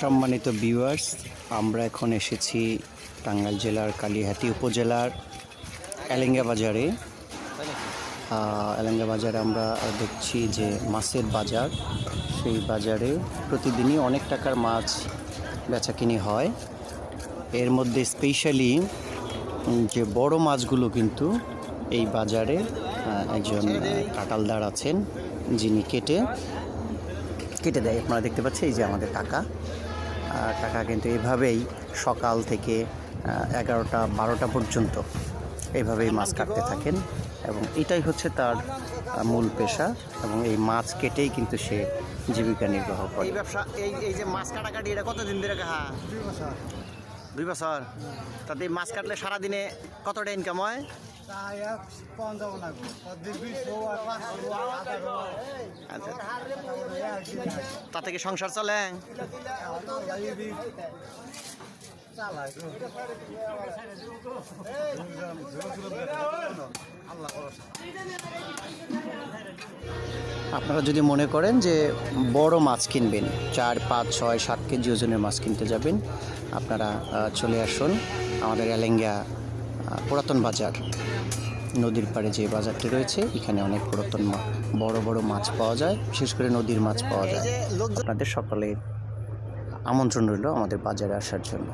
সম্মানিত ভিউয়ার্স আমরা এখন এসেছি টাঙ্গাইল জেলার কালিহাতি উপজেলার এলেঙ্গা বাজারে এলেঙ্গা বাজারে আমরা দেখছি যে মাছের বাজার, সেই বাজারে প্রতিদিনই অনেক টাকার মাছ বেচাকিনি হয়। এর মধ্যে স্পেশালি যে বড় মাছগুলো কিন্তু এই বাজারে একজন কাটালদার আছেন যিনি কেটে কেটে দেয়। আপনারা দেখতে পাচ্ছেন এই যে আমাদের টাকা টাকা কিন্তু এভাবেই সকাল থেকে এগারোটা বারোটা পর্যন্ত এইভাবেই মাছ কাটতে থাকেন এবং এটাই হচ্ছে তার মূল পেশা এবং এই মাছ কেটেই কিন্তু সে জীবিকা নির্বাহ করে। এই ব্যবসা এই এই যে মাছ কাটাকাটি এটা কতদিন ধরে কাহা দুই বছর। তাতে মাছ কাটলে সারাদিনে কতটা ইনকাম হয়? আচ্ছা। সংসার আপনারা যদি মনে করেন যে বড় মাছ কিনবেন, চার, পাঁচ, ছয়, সাত কেজি ওজনের মাছ কিনতে যাবেন, আপনারা চলে আসুন আমাদের এলেঙ্গা পুরাতন বাজার। নদীর পাড়ে যে বাজারটি রয়েছে, এখানে অনেক পুরাতন বড় বড় মাছ পাওয়া যায়, বিশেষ করে নদীর মাছ পাওয়া যায়। আপনাদের সকলে আমন্ত্রণ রইল আমাদের বাজারে আসার জন্য।